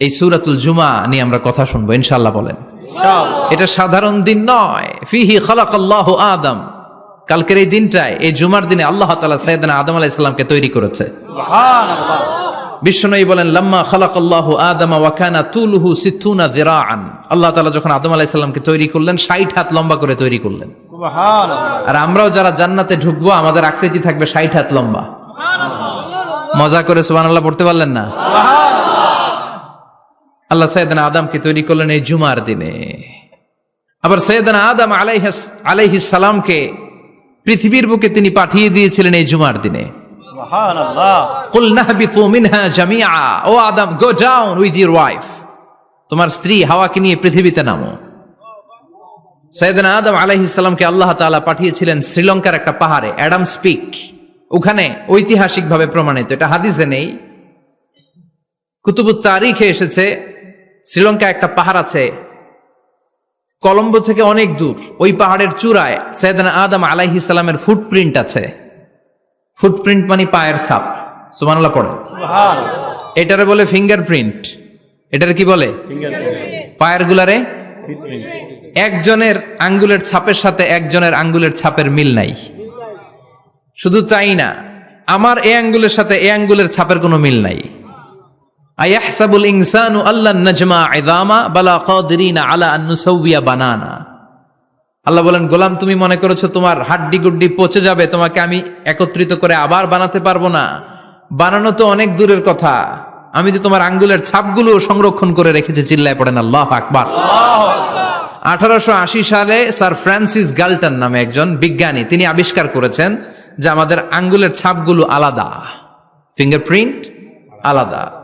এই সুরাতুল জুমা নিয়ে আমরা কথা শুনব ইনশাল্লাহ বলেন। এটা সাধারণ দিন নয়। ফিহি খালাকাল্লাহু আদম। কালকের এই দিনটায় এই জুমার দিনে আল্লাহ তালা সাইয়েদনা আদম আলাইহিস সালামকে তৈরি করেছে। বিশ্বনবী বলেন লাম্মা খালাকাল্লাহু আদম ওয়া কানা তুলুহু সিত্তুনা যিরাআন। আল্লাহ তাআলা যখন আদম আলাইহিস সালামকে তৈরি করলেন 60 হাত লম্বা করে তৈরি করলেন। আর আমরাও যারা জান্নাতে ঢুকবো আমাদের আকৃতি থাকবে 60 হাত লম্বা। মজা করে সুবহানাল্লাহ পড়তে পারলেন না? আল্লাহ সৈয়দনা আদমকে তৈরি করলেন এই জুমার দিনে। আবার সৈয়দনা আদম আলাইহাস আলাইহিস সালামকে পৃথিবীর বুকে তিনি পাঠিয়ে দিয়েছিলেন এই জুমার দিনে। কুল নাহবিতু মিনহা জামিআ। O Adam go down with your wife. তোমার স্ত্রী হাওয়াকে নিয়ে পৃথিবীতে নামো। সৈয়দনা আদম আলাইহিস সালামকে আল্লাহ তাআলা পাঠিয়েছিলেন শ্রীলঙ্কার একটা পাহাড়ে অ্যাডাম স্পিক ওখানে ঐতিহাসিকভাবে প্রমাণিত এটা হাদিসে নেই। কুতুবুত তারিখে এসেছে শ্রীলঙ্কা একটা পাহাড় আছে। কলম্বো থেকে অনেক দূর। ওই পাহাড়ের চূড়ায় সৈয়দনা আদম আলাইহি সালামের ফুটপ্রিন্ট আছে। ফুটপ্রিন্ট মানে পায়ের ছাপ। সুমানাল্লাহ পড়ে। এটারে বলে ফিঙ্গারপ্রিন্ট এটারে কি বলে? পায়ের গুলারে? একজনের আঙ্গুলের ছাপের সাথে একজনের আঙ্গুলের ছাপের মিল নাই। শুধু তাই না আমার এ আঙ্গুলের সাথে এ আঙ্গুলের ছাপের কোনো মিল নাই। আয়াহসাবুল ইনসানু আল্লাহ নাজমা ইদামা বালা কাদিরিনা আলা আন বানানা আল্লাহ বলেন, গোলাম, তুমি মনে করেছ তোমার হাড্ডি গুড্ডি পচে যাবে? তোমাকে আমি একত্রিত করে আবার বানাতে পারব না? বানানো তো অনেক দূরের কথা। আমি তো তোমার আঙ্গুলের ছাপগুলো সংরক্ষণ করে রেখেছি, চিল্লায় পড়েন আল্লাহ আকবার। আঠারোশো আশি সালে স্যার ফ্রান্সিস গাল্টন নামে একজন বিজ্ঞানী, তিনি আবিষ্কার করেছেন যে আমাদের আঙ্গুলের ছাপগুলো আলাদা। ফিঙ্গারপ্রিন্ট আলাদা।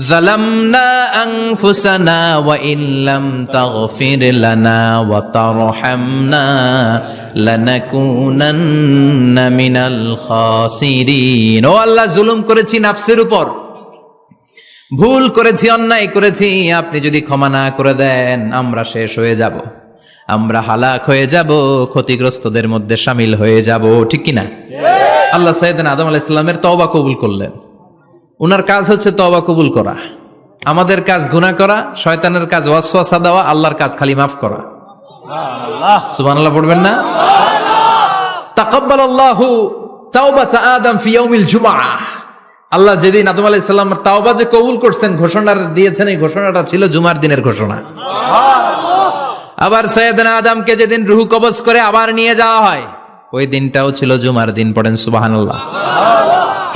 ظلمنا أنفسنا وإن لم تغفر لنا وترحمنا لنكونن من الخاسرين ও আল্লাহ জুলুম করেছি নাফসের উপর ভুল করেছি অন্যায় করেছি আপনি যদি ক্ষমা না করে দেন আমরা শেষ হয়ে যাব আমরা হালাক হয়ে যাব ক্ষতিগ্রস্তদের মধ্যে সামিল হয়ে যাব ঠিক কি না আল্লাহ সাইদিন আদম আলাহ ইসলামের তওবা কবুল করলেন উনার কাজ হচ্ছে তওবা কবুল করা। আমাদের কাজ গুনাহ করা শয়তানের কাজ ওয়াসওয়াসা দেওয়া আল্লাহর কাজ খালি মাফ করা। সুবহানাল্লাহ। পড়বেন না? তাকাব্বাল আল্লাহু তাওবাতা আদম ফি ইয়াউমিল জুমআহ আল্লাহ যেদিন আদম আলাইহিস সালাম তাওবা যে কবুল করছেন ঘোষণা দিয়েছেন এই ঘোষণাটা ছিল জুমার দিনের ঘোষণা। আবার সৈয়দনা আদমকে যেদিন রুহু কবজ করে আবার নিয়ে যাওয়া হয় ওই দিনটাও ছিল জুমার দিন পড়েন সুবহানাল্লাহ।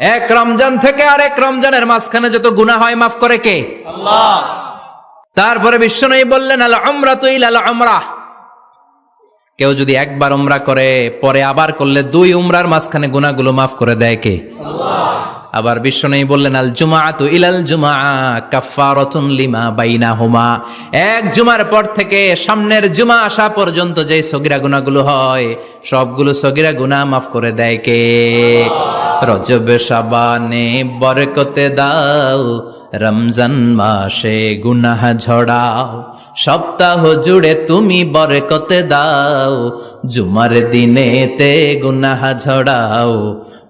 এক রমজান থেকে আর এক রমজানের মাঝখানে যত গুনাহ হয় মাফ করে কে? তারপরে বিশ্বনয়ী বললেন আল আমরা তুই লাল আল আমরা কেউ যদি একবার উমরা করে পরে আবার করলে দুই উমরার মাঝখানে গুনাগুলো মাফ করে দেয় কে? আবার বিশ্বনবী বললেন, আল জুমাআতু ইলাল জুমা কাফফারাতুন লিমা বাইনাহুমা। এক জুমার পর থেকে সামনের জুমা আসা পর্যন্ত যে সগিরা গুনাহগুলো হয়, সবগুলো সগিরা গুনাহ মাফ করে দেয় কে? রজব শাবানে বরকতে দাও, রমজান মাসে গুনাহ ঝড়াও, সপ্তাহ জুড়ে তুমি বরকতে দাও, জুমার দিনেতে গুনাহ ঝড়াও।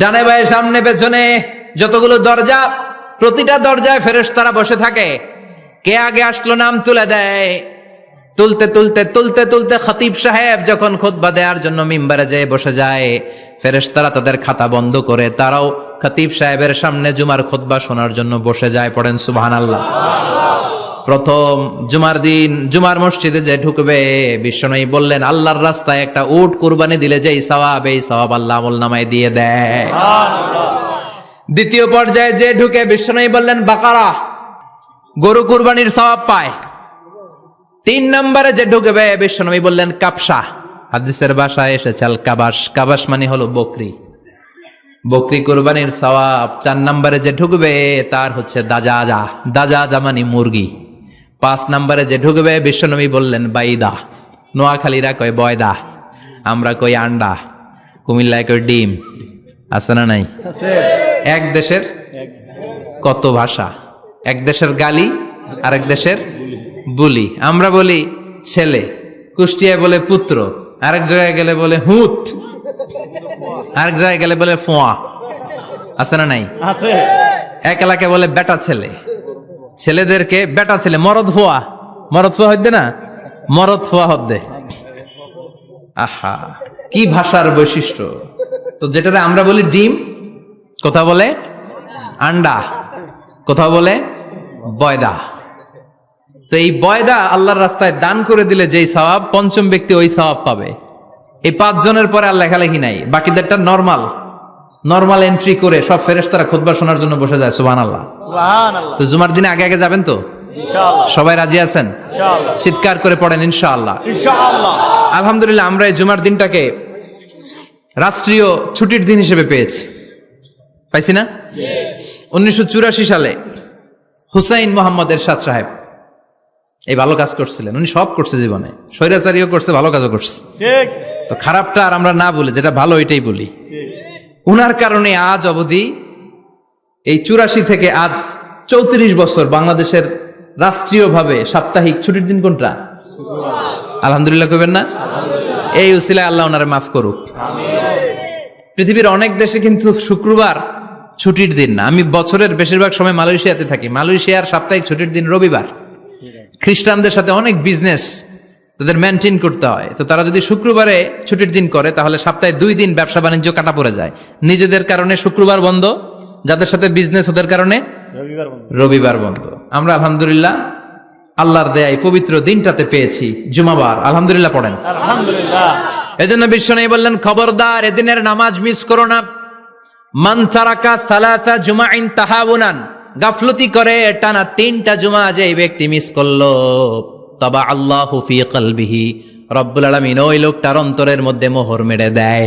ডানে বায়ে সামনে, পেছনে যতগুলো দরজা, প্রতিটা দরজায় ফেরেশ তারা বসে থাকে। কে আগে আসলো নাম তুলে দেয়? তুলতে তুলতে তুলতে তুলতে খতিব সাহেব যখন খুতবা দেওয়ার জন্য মিম্বারে যেয়ে বসে যায়, ফেরেশতারা তাদের খাতা বন্ধ করে তারাও খতিব সাহেবের সামনে জুমার খুতবা শোনার জন্য বসে যায়, পড়েন সুবহানাল্লাহ। প্রথম জুমার দিন জুমার মসজিদে যে ঢুকবে বিশ্বনয়ী বললেন আল্লাহর রাস্তায় একটা উট কুরবানি দিলে যেই সওয়াব এই সওয়াব আল্লাহ আমল নামায় দিয়ে দেয়। দ্বিতীয় পর্যায়ে যে ঢুকে বিশ্বনয়ী বললেন বাকারা গরু কুরবানির সওয়াব পায়। তিন নম্বরে যে ঢুকবে বিশ্বনবী বললেন কাপসা হাদিসের বাসায় এসেছে আল কাবাস কাবাস মানে হলো বকরি। বকরি কোরবানির সওয়াব চার নম্বরে যে ঢুকবে তার হচ্ছে দাজাজা। দাজাজা মানে মুরগি। পাঁচ নম্বরে যে ঢুকবে বিশ্বনবী বললেন বাইদা। নোয়াখালীরা কয় বয়দা। আমরা কই আন্ডা। কুমিল্লায় কই ডিম। আছে না নাই? এক দেশের কত ভাষা? এক দেশের গালি আরেক দেশের বুলি। আমরা বলি ছেলে। কুষ্টিয়ায় বলে পুত্র। আরেক জায়গায় গেলে বলে হুত। আরেক জায়গায় গেলে বলে ফোয়া। আছে না নাই? এক এলাকায় বলে বেটা ছেলে। ছেলেদেরকে, বেটা ছেলে, মরদ হওয়া। মরদ হওয়া হইতে না? মরদ হওয়া হদ্দে আহা, কি ভাষার বৈশিষ্ট্য? তো যেটাতে আমরা বলি ডিম, কোথা বলে আন্ডা কোথাও বলে বয়দা। তো এই বয়দা আল্লাহর রাস্তায় দান করে দিলে যেই সওয়াব পঞ্চম ব্যক্তি ওই সওয়াব পাবে। এই পাঁচজনের পরে আর লেখালেখি নাই, বাকিদেরটা নর্মাল। নর্মাল এন্ট্রি করে সব ফেরেশতারা খুতবা শোনার জন্য বসে যায় সুবান আল্লাহ তো জুমার দিনে আগে আগে যাবেন তো? সবাই রাজি আছেন? চিৎকার করে পড়েন ইনশাআল্লাহ। আলহামদুলিল্লাহ আমরা এই জুমার দিনটাকে রাষ্ট্রীয় ছুটির দিন হিসেবে পেয়েছি। পাইছি না? উনিশশো সালে হুসাইন মোহাম্মদ এরশাদ সাহেব এই ভালো কাজ করছিলেন। উনি সব করছে জীবনে। স্বৈরাচারীও করছে ভালো কাজও করছে। তো খারাপটা আর আমরা না বলি যেটা ভালো এটাই বলি। উনার কারণে আজ অবধি এই চুরাশি থেকে আজ চৌত্রিশ বছর বাংলাদেশের রাষ্ট্রীয়ভাবে সাপ্তাহিক ছুটির দিন কোনটা? আলহামদুলিল্লাহ কইবেন না? এই উসিলায় আল্লাহ ওনারে মাফ করুক। পৃথিবীর অনেক দেশে কিন্তু শুক্রবার ছুটির দিন না। আমি বছরের বেশিরভাগ সময় মালয়েশিয়াতে থাকি। মালয়েশিয়ার সাপ্তাহিক ছুটির দিন রবিবার। খ্রিস্টানদের সাথে অনেক বিজনেস তাদের মেনটেন করতে হয়। তো তারা যদি শুক্রবারে ছুটির দিন করে, তাহলে সপ্তাহে দুই দিন ব্যবসা বাণিজ্য কাটা পড়ে যায়। নিজেদের কারণে শুক্রবার বন্ধ। যাদের সাথে বিজনেস ওদের কারণে? রবিবার বন্ধ। আমরা আলহামদুলিল্লাহ আল্লাহর দেয় পবিত্র দিনটাতে পেয়েছি জুমাবার। আলহামদুলিল্লাহ পড়েন। এজন্য বিশ্ব নেই বললেন খবরদার এদিনের নামাজ মিস করো না। মান তারাকা সালাসা জুমাইন তাহাবুনান গাফলতি করে টানা তিনটা জুমা যে এই ব্যক্তি মিস করল। তবা আল্লাহ ফি কলবিহি। রব্বুল আলামিন ওই লোকটার অন্তরের মধ্যে মোহর মেরে দেয়।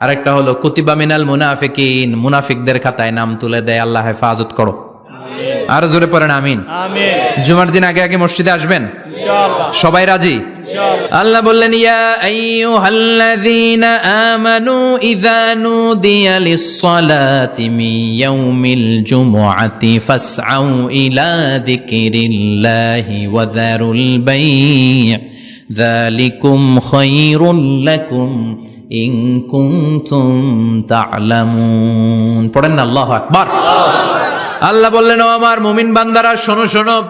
আরেকটা হলো কুতিবা মিনাল মুনাফিকিন মুনাফিকদের খাতায় নাম তুলে দেয় আল্লাহ হেফাজত করো। আরও জোরে পড়েন আমিন। জুমার দিন আগে আগে মসজিদে আসবেন? সবাই রাজি? আল্লাহ বললেন ইয়া আইয়ুহাল্লাযীনা আমানু ইযা নুদিয়া লিস-সালাতি মিন ইয়াউমিল জুমুআতি ফাসআউ ইলা যিকিরিল্লাহি ওয়া যারুল বাই' যালিকুম খায়রুল লাকুম ইন কুনতুম তা'লামুন। পড়েন আল্লাহু আকবার। আল্লাহ বললেন, ও আমার মুমিন বান্দারা, শোনো শোনো।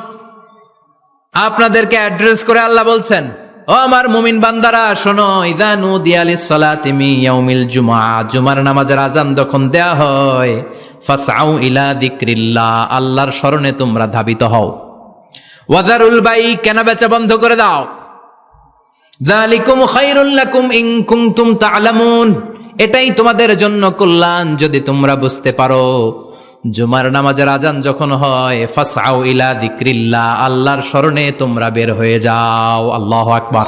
আপনাদেরকে অ্যাড্রেস করে আল্লাহ বলছেন, ও আমার মুমিন বান্দারা, শোনো ইদানু দিয়ালি সলাতিমি ইয়াউমিল জুমা জুমার নামাজের আজান যখন দেয়া হয়, ফাসআউ ইলা যিকরিল্লাহ, আল্লাহর স্মরণে তোমরা ধাবিত হও। ওয়াজারুল বাই, কেনা বেচা বন্ধ করে দাও। যালিকুম খাইরুল্লাকুম ইন কুনতুম তা'লামুন এটাই তোমাদের জন্য কল্যাণ যদি তোমরা বুঝতে পারো। জুমার নামাজের আজান যখন হয় ফাসাউ ইলা যিকরিল্লাহ, আল্লাহর স্মরণে তোমরা বের হয়ে যাও। আল্লাহ আকবার।